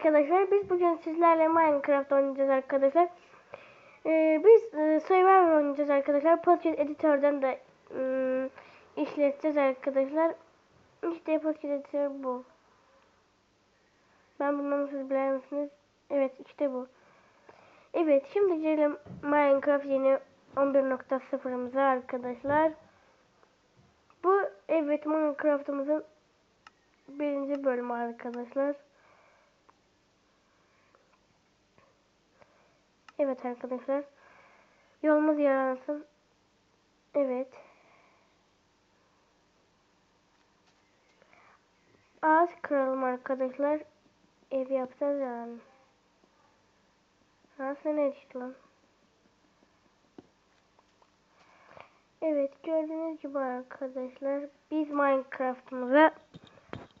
arkadaşlar. Biz bugün sizlerle Minecraft oynayacağız arkadaşlar. Ee, biz e, Survivor oynayacağız arkadaşlar. Podcast editörden de ım, işleteceğiz arkadaşlar. İşte podcast editör bu. Ben bundan siz bilir misiniz? Evet işte bu. Evet şimdi gelelim Minecraft yeni 11.0'ımıza arkadaşlar. Bu evet Minecraft'ımızın birinci bölümü arkadaşlar. Evet arkadaşlar. Yolumuz yaransın. Evet. Ağaç kıralım arkadaşlar. Ev yapacağız yani. Sen ne düştü lan? Evet gördüğünüz gibi arkadaşlar biz Minecraft'ımıza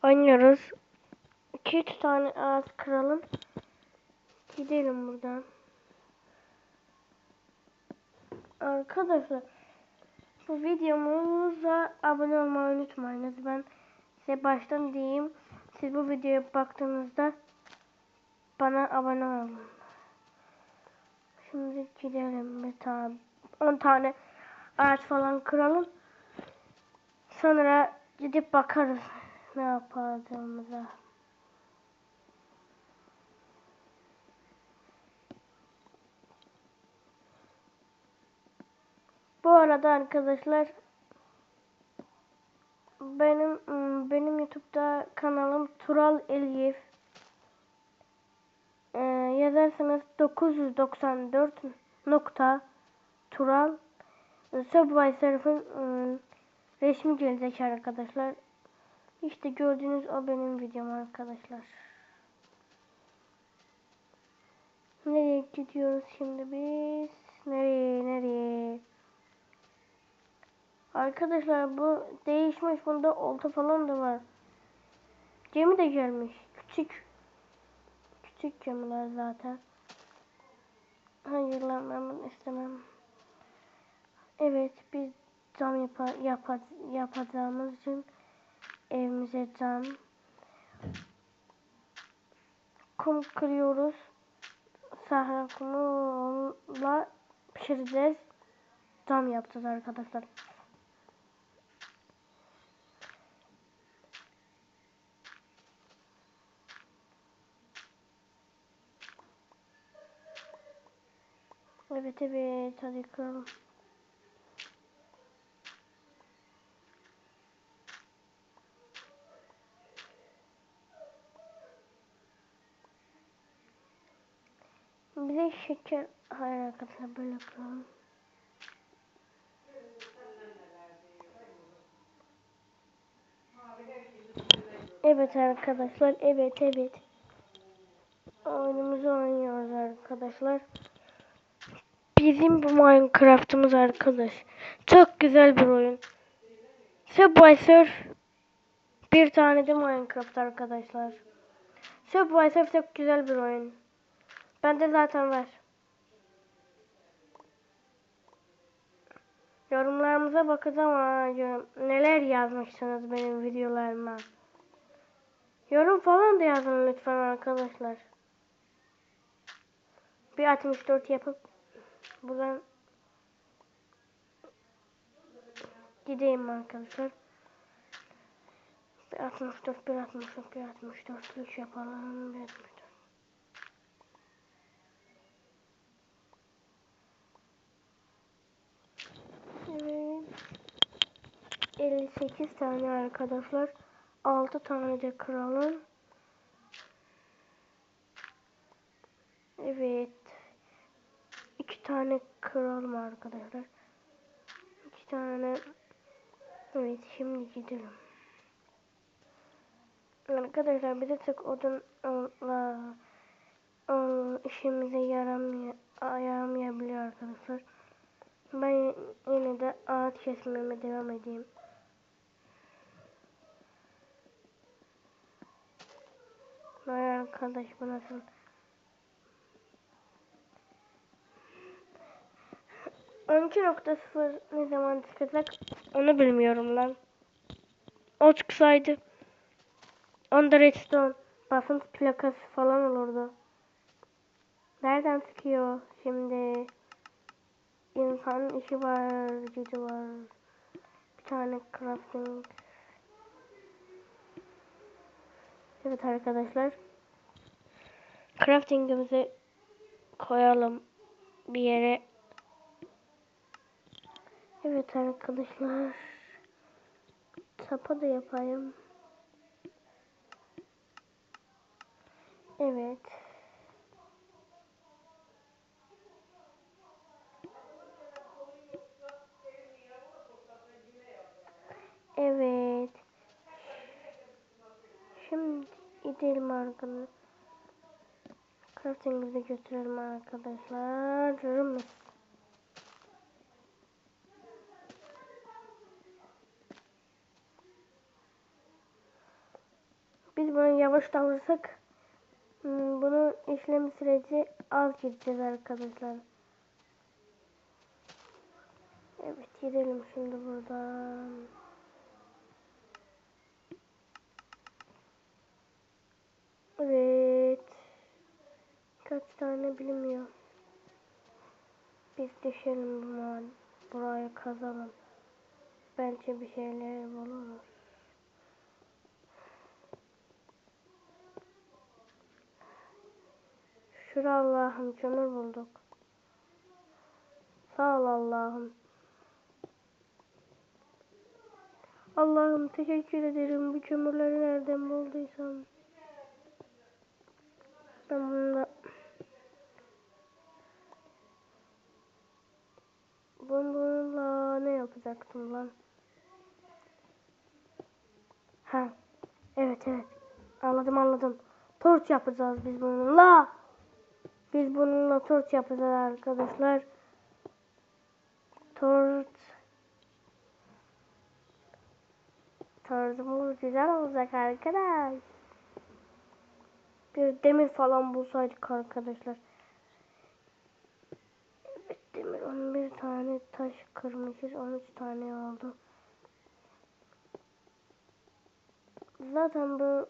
oynuyoruz. 2-3 tane ağaç kıralım. Gidelim buradan. Arkadaşlar bu videomuza abone olmayı unutmayınız. Ben size baştan diyeyim. Siz bu videoya baktığınızda bana abone olun. Şimdi gidelim bir tane 10 tane ağaç falan kıralım. Sonra gidip bakarız ne yapacağımıza. Bu arada arkadaşlar benim ım, benim YouTube'da kanalım Tural Elif ee, yazarsanız 994 nokta Tural Subway Surf'ın ım, resmi gelecek arkadaşlar. İşte gördüğünüz o benim videom arkadaşlar. Nereye gidiyoruz şimdi biz? Nereye nereye? Arkadaşlar bu değişmiş. Bunda olta falan da var. Gemi de gelmiş. Küçük. Küçük gemiler zaten. Hayır lan ben bunu istemem. Evet biz cam yapa, yapa, yapacağımız için evimize cam kum kırıyoruz. Sahra kumuyla pişireceğiz. Cam yapacağız arkadaşlar. Evet evet hadi kıralım. Bize şeker hayır arkadaşlar böyle kıralım. Evet arkadaşlar evet evet. Oyunumuzu oynuyoruz arkadaşlar. Bizim bu Minecraft'ımız arkadaş. Çok güzel bir oyun. Subway Surf bir tane de Minecraft arkadaşlar. Subway Surf çok güzel bir oyun. Bende zaten var. Yorumlarımıza bakacağım ha. Neler yazmışsınız benim videolarıma. Yorum falan da yazın lütfen arkadaşlar. Bir 64 yapıp buradan gideyim arkadaşlar. Bir 64, bir 64, bir 64, 3 yapalım. Bir 64. Evet. 58 tane arkadaşlar. 6 tane de kralın. Evet. 2 tane kralım arkadaşlar. 2 tane. Evet şimdi gidelim. Arkadaşlar bize tek odunla ıı, işimize yaramıyor, yaramayabiliyor arkadaşlar. Ben yine de ağaç kesmeme devam edeyim. Vay arkadaş bu nasıl? On iki nokta sıfır ne zaman çıkacak onu bilmiyorum lan. O çıksaydı. Onda redstone basınç plakası falan olurdu. Nereden çıkıyor şimdi? İnsanın işi var, gücü var. Bir tane crafting. Evet arkadaşlar. Crafting'imizi koyalım bir yere. Evet arkadaşlar. Tapa da yapayım. Evet. Evet. Şimdi gidelim arkadaşlar. Crafting'imizi götürelim arkadaşlar. Rımız. Biz bunu yavaş davranırsak hmm, bunun işlem süreci az gideceğiz arkadaşlar. Evet gidelim şimdi buradan. Evet. Kaç tane bilmiyor. Biz düşelim buna. Buraya kazalım. Bence bir şeyler buluruz. Şura Allah'ım kömür bulduk. Sağ ol Allah'ım. Allah'ım teşekkür ederim bu kömürleri nereden bulduysam. Ben bununla Ben bununla ne yapacaktım lan? Ha. Evet evet. Anladım anladım. Torç yapacağız biz bununla. Biz bununla torç yapacağız arkadaşlar. Torç. Torcumuz güzel olacak arkadaş. Bir demir falan bulsaydık arkadaşlar. Evet demir 11 tane taş kırmışız 13 tane oldu. Zaten bu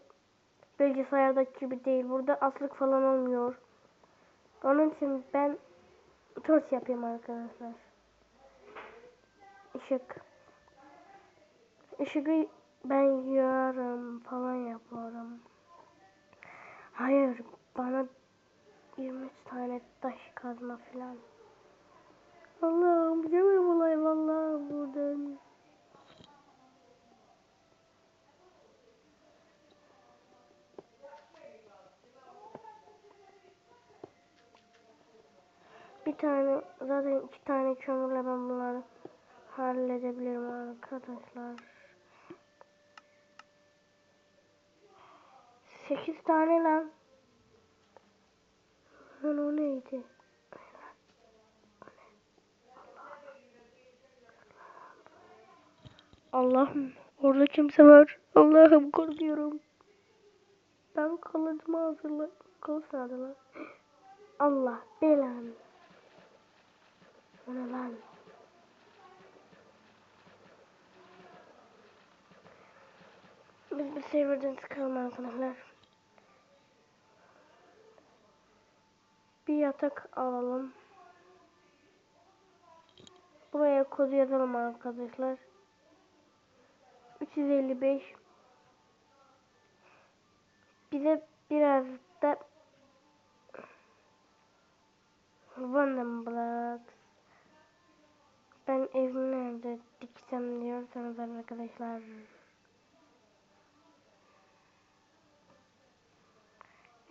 bilgisayardaki gibi değil. Burada aslık falan olmuyor. Onun için ben torç yapayım arkadaşlar. Işık. Işığı ben yarım falan yaparım. Hayır bana 23 tane taş kazma falan. Allah'ım demir bulayım Allah'ım buradan. Bir tane zaten iki tane kömürle ben bunları halledebilirim arkadaşlar. Sekiz tane lan. Lan o neydi? Allah'ım orada kimse var. Allah'ım korkuyorum. Ben kılıcımı hazırla. Nerede lan? Allah belanı. Ne lan? Biz bir serverden çıkalım arkadaşlar. Bir yatak alalım. Buraya kodu yazalım arkadaşlar. 355 bize biraz da Random Blocks ben evimi nerede diksem diyorsanız arkadaşlar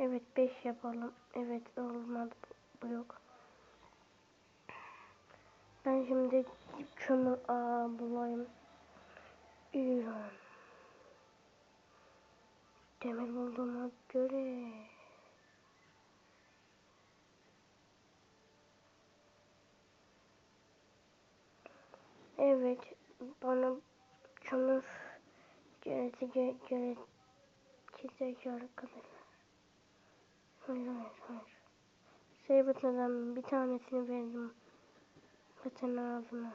Evet 5 yapalım. Evet olmadı bu yok. Ben şimdi kömür aa bulayım. Demir bulduğuma göre. Evet bana kömür gerekecek gerekecek arkadaşlar. Hayır hayır hayır. Bir tanesini verdim. Zaten ağzına.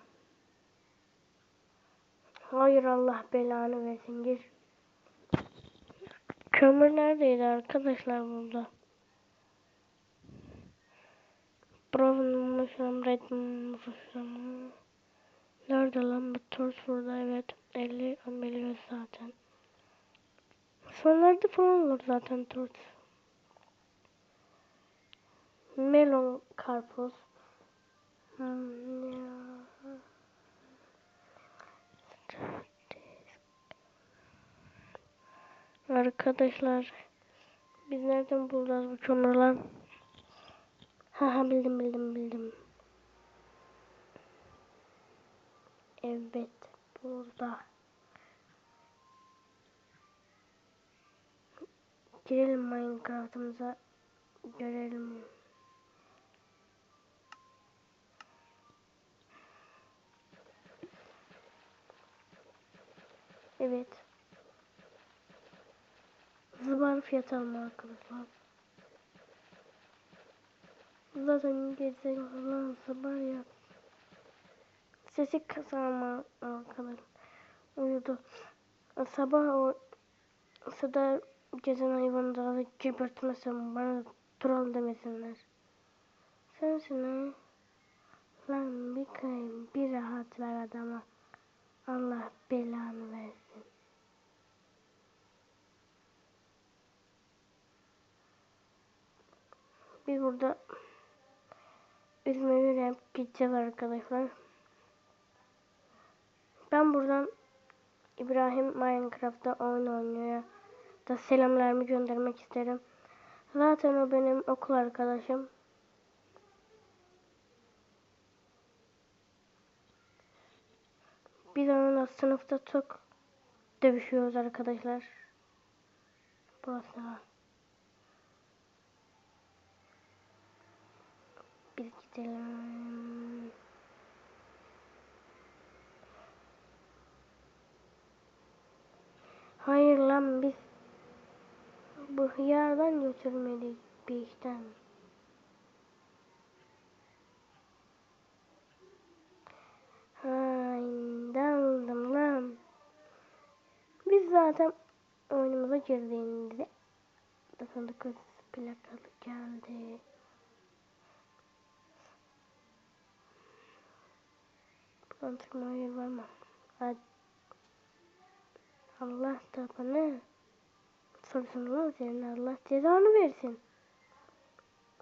Hayır Allah belanı versin gir. Kömür neredeydi arkadaşlar burada? Brown mushroom, red mushroom. Nerede lan bu torch burada evet 50 biliyoruz zaten. Sonlarda falan olur zaten torch. Melon karpuz. Hmm, ya. Arkadaşlar biz nereden bulacağız bu kömürler? Ha bildim bildim bildim. Evet burada. Girelim Minecraft'ımıza görelim. Evet. Zıbar fiyat alma arkadaşlar. Zaten gece falan zıbar ya. Sesi kısama arkadaşlar. Uyudu. Sabah o sada gezen hayvanı daha gebertmesem bana troll demesinler. Sensin ha. Lan bir kayın bir rahat ver adama. Allah belanı versin. Biz burada üzmeyi yapıp gideceğiz arkadaşlar. Ben buradan İbrahim Minecraft'ta oyun oynuyor da selamlarımı göndermek isterim. Zaten o benim okul arkadaşım. Biz onunla sınıfta çok dövüşüyoruz arkadaşlar. Burası var. Biz gidelim. Hayır lan biz bu hıyardan götürmedik bir işten. Hain daldım lan. Biz zaten oyunumuza girdiğinde 99 plakalı geldi. Buradan çıkmaya yer var mı? Hadi. Allah da bana sorsun lan senin Allah cezanı versin.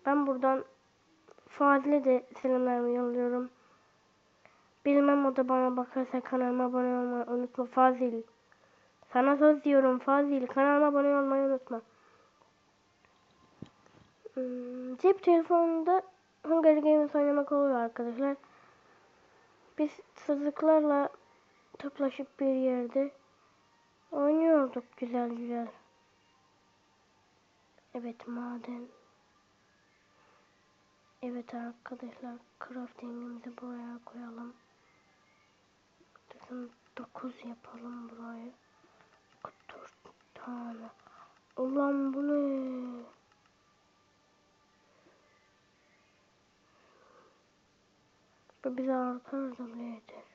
Ben buradan Fazil'e de selamlarımı yolluyorum. Bilmem o da bana bakarsa kanalıma abone olmayı unutma Fazil. Sana söz diyorum Fazil. Kanalıma abone olmayı unutma. Hmm, cep telefonunda Hunger Games oynamak oluyor arkadaşlar. Biz çocuklarla toplaşıp bir yerde oynuyorduk güzel güzel. Evet maden. Evet arkadaşlar craftingimizi buraya koyalım. Dedim 9 yapalım burayı. 44 tane. Ulan bu ne? Bu bize artar da bile yeter.